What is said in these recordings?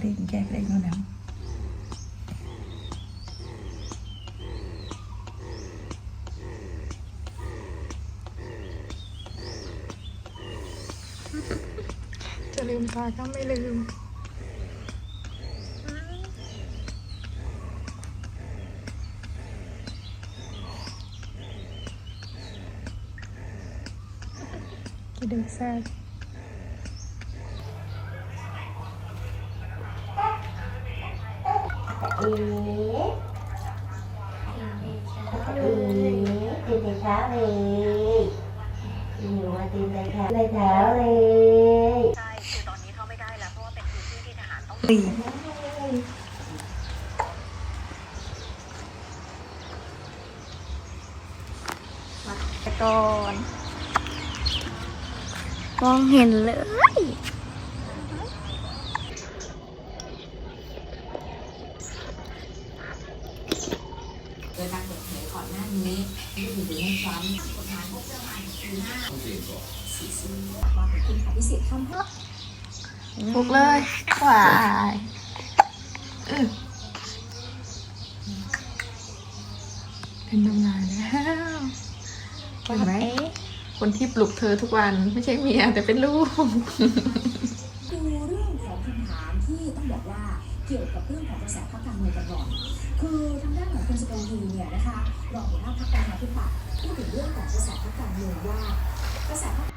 เด็นแก้ได้แล้วนะจะลืมตาก็ไม่ลืมกี่เด็กแซ่ เอ๋เอ๋ตื่นแต่เช้าเลยอยู่มาตื่นแต่เช้าเลยเช้าเลยใช่คือตอนนี้เข้าไม่ได้แล้วเพราะว่าเป็นพื้นที่ที่ทหารต้องตีแต่ก่อนมองเห็นเลย ดยการเปิดเผยก่อนหน้านี้ที่ถือในทรัมป์กฎหมายงบประมาณปีหน้าสี่สิบว่าคุณอภิสิทธิ์คำพูดปลุกเลยหวายเป็นตำนานแล้วเห็นไหมคนที่ปลุกเธอทุกวันไม่ใช่เมียแต่เป็นลูกดูเรื่องของคำถามที่ต้องบอกว่า เกี่ยวกับเรื่องของกระแสพรรคการเมืองกันก่อนคือทางด้านของคุณสกลทีเนี่ยนะคะรองหัวหน้าพรรคประชาธิปัตย์พูดถึงเรื่องของกระแสพรรคการเมืองว่ากระแสพรรค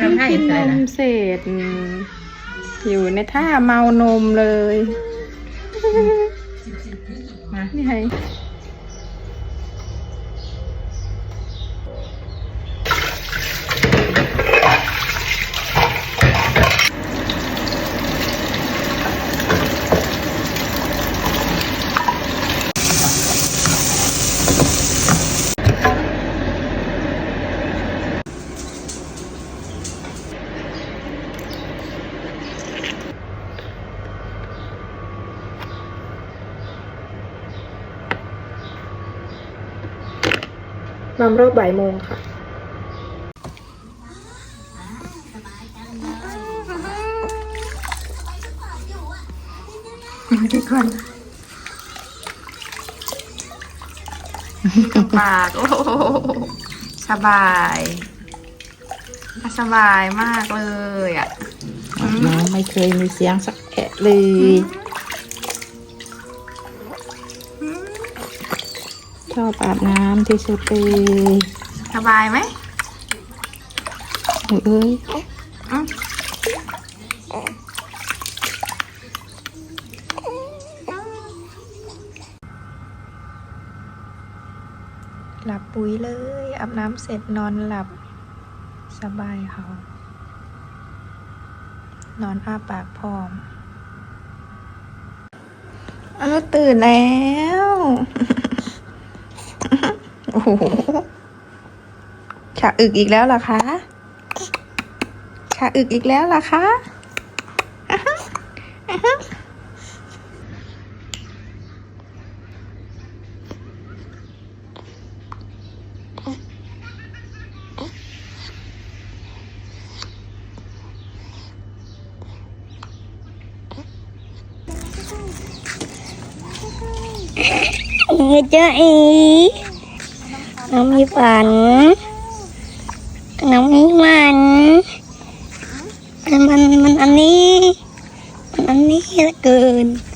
ทำให้กินนใส่มละเสร็จอยู่ในท่าเมานมเลยมานี่ไง นำรอบบ่ายโมงค่ะทุกคนปากโอ้โหสบายสบายมากเลยอะน้องไม่เคยมีเสียงสักแอะเลย ชอบอาบน้ำที่สุดเลยสบายไหมเอ้ยอืมหลับปุ๋ยเลยอาบน้ำเสร็จนอนหลับสบายเขานอนอ้าปากพร้อมอ้าวตื่นแล้ว โอ้โหฉะอึกอีกแล้วเหรอคะฉะอึกอีกแล้วเหรอคะออะฮะเจ้าเอ๋ น้องมีฝัน น้องมีมันมันมันมันอันนี้ มันอันนี้เหลือเกินน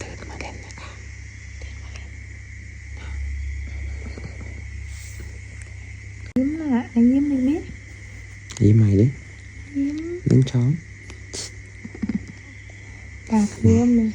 ตื่นมาเล่นนะคะตื่นมาเล่นยิ้มอะไอ้ยิ้มหน่อยไหมยิ้มใหมดิยิ้มยิ้มช้องปากเริ่มเลย